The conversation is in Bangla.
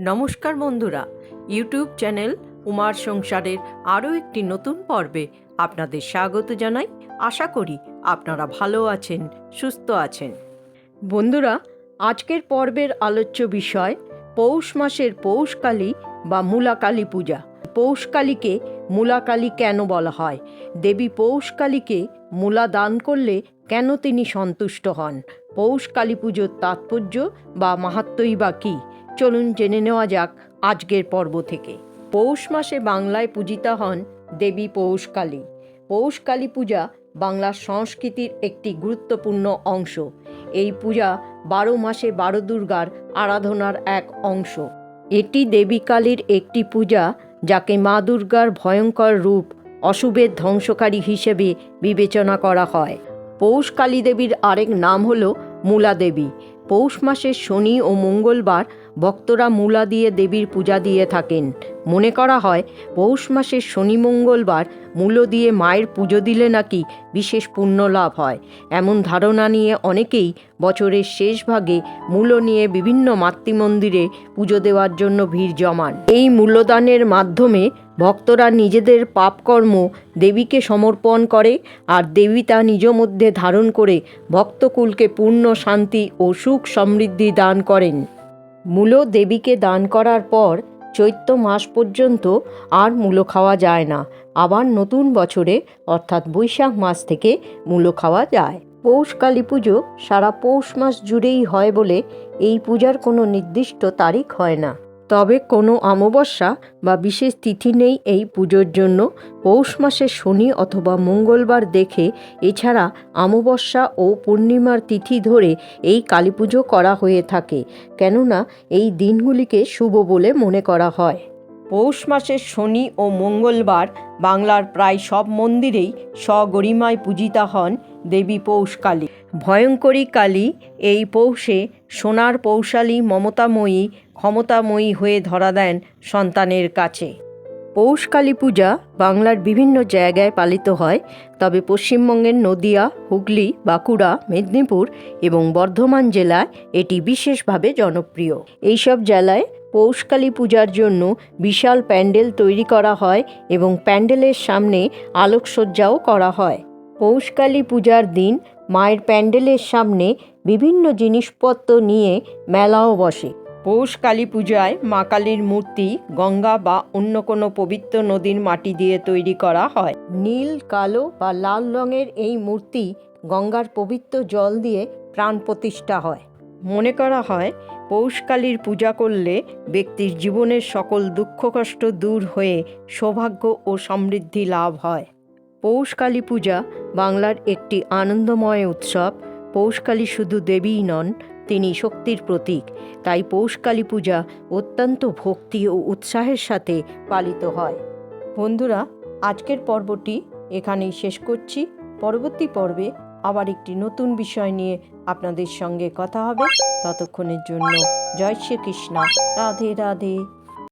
নমস্কার বন্ধুরা, ইউটিউব চ্যানেল উমার সংসারের আরও একটি নতুন পর্বে আপনাদের স্বাগত জানাই। আশা করি আপনারা ভালো আছেন, সুস্থ আছেন। বন্ধুরা, আজকের পর্বের আলোচ্য বিষয় পৌষ মাসের পৌষকালী বা মূলাকালী পূজা। পৌষকালীকে মূলাকালী কেন বলা হয়? দেবী পৌষকালীকে মূলা দান করলে কেন তিনি সন্তুষ্ট হন? পৌষ কালী পুজোর তাৎপর্য বা মাহাত্মই বা কী? চলুন জেনে নেওয়া যাক আজকের পর্ব থেকে। পৌষ মাসে বাংলায় পূজিতা হন দেবী পৌষকালী পৌষকালী পূজা বাংলার সংস্কৃতির একটি গুরুত্বপূর্ণ অংশ। এই পূজা বারো মাসে বারো দুর্গার আরাধনার এক অংশ। এটি দেবী কালীর একটি পূজা যাকে মা দুর্গার ভয়ঙ্কর রূপ, অশুভের ধ্বংসকারী হিসেবে বিবেচনা করা হয়। পৌষ কালী দেবীর আরেক নাম হল মূলা দেবী। পৌষ মাসের শনি ও মঙ্গলবার ভক্তরা মূলা দিয়ে দেবীর পূজা দিয়ে থাকেন। মনে করা হয়, পৌষ মাসের শনি মঙ্গলবার মূলো দিয়ে মায়ের পুজো দিলে নাকি বিশেষ পুণ্য লাভ হয়। এমন ধারণা নিয়ে অনেকেই বছরের শেষ ভাগে মূলো নিয়ে বিভিন্ন মাতৃমন্দিরে পুজো দেওয়ার জন্য ভিড় জমান। এই মূল্যদানের মাধ্যমে ভক্তরা নিজেদের পাপকর্ম দেবীকে সমর্পণ করে আর দেবী তা নিজ মধ্যে ধারণ করে ভক্তকুলকে পূর্ণ শান্তি ও সুখ সমৃদ্ধি দান করেন। মূলো দেবীকে দান করার পর চৈত্র মাস পর্যন্ত আর মূলো খাওয়া যায় না। আবার নতুন বছরে, অর্থাৎ বৈশাখ মাস থেকে মূলো খাওয়া যায়। পৌষ কালী পুজো সারা পৌষ মাস জুড়েই হয় বলে এই পূজার কোনো নির্দিষ্ট তারিখ হয় না। তবে কোনো অমাবস্যা বা বিশেষ তিথি নেই এই পুজোর জন্য। পৌষ মাসে শনি অথবা মঙ্গলবার দেখে এছাড়া অমাবস্যা ও পূর্ণিমার তিথি ধরে এই কালী পুজো করা হয়ে থাকে। কেননা এই দিনগুলিকে শুভ বলে মনে করা হয়। পৌষ মাসের শনি ও মঙ্গলবার বাংলার প্রায় সব মন্দিরেই স্বগরিমায় পূজিতা হন দেবী পৌষকালী ভয়ঙ্করী কালী এই পৌষে সোনার পৌষালী মমতাময়ী ক্ষমতাময়ী হয়ে ধরা দেন সন্তানের কাছে। পৌষ কালী পূজা বাংলার বিভিন্ন জায়গায় পালিত হয়, তবে পশ্চিমবঙ্গের নদিয়া, হুগলি, বাঁকুড়া, মেদিনীপুর এবং বর্ধমান জেলায় এটি বিশেষভাবে জনপ্রিয়। এইসব জেলায় পৌষকালী পূজার জন্য বিশাল প্যান্ডেল তৈরি করা হয় এবং প্যান্ডেলের সামনে আলোকসজ্জাও করা হয়। পৌষকালী পূজার দিন মায়ের প্যান্ডেলের সামনে বিভিন্ন জিনিসপত্র নিয়ে মেলাও বসে। পৌষ কালী পূজায় মা কালীর মূর্তি, গঙ্গা বা অন্য কোনো পবিত্র নদীর মাটি দিয়ে তৈরি করা হয়। নীল, কালো বা লাল রঙের এই মূর্তি গঙ্গার পবিত্র জল দিয়ে প্রাণ প্রতিষ্ঠা হয়। মনে করা হয় পৌষকালীর পূজা করলে ব্যক্তির জীবনের সকল দুঃখ কষ্ট দূর হয়ে সৌভাগ্য ও সমৃদ্ধি লাভ হয়। পৌষকালী পূজা বাংলার একটি আনন্দময় উৎসব। পৌষকালী শুধু দেবীই নন তিনি শক্তির প্রতীক। তাই পৌষকালী পূজা অত্যন্ত ভক্তি ও উৎসাহের সাথে পালিত হয়। বন্ধুরা, আজকের পর্বটি এখানেই শেষ করছি। পরবর্তী পর্বে আবার একটি নতুন বিষয় নিয়ে আপনাদের সঙ্গে কথা হবে। ততক্ষণের জন্য জয় শ্রীকৃষ্ণ। রাধে রাধে।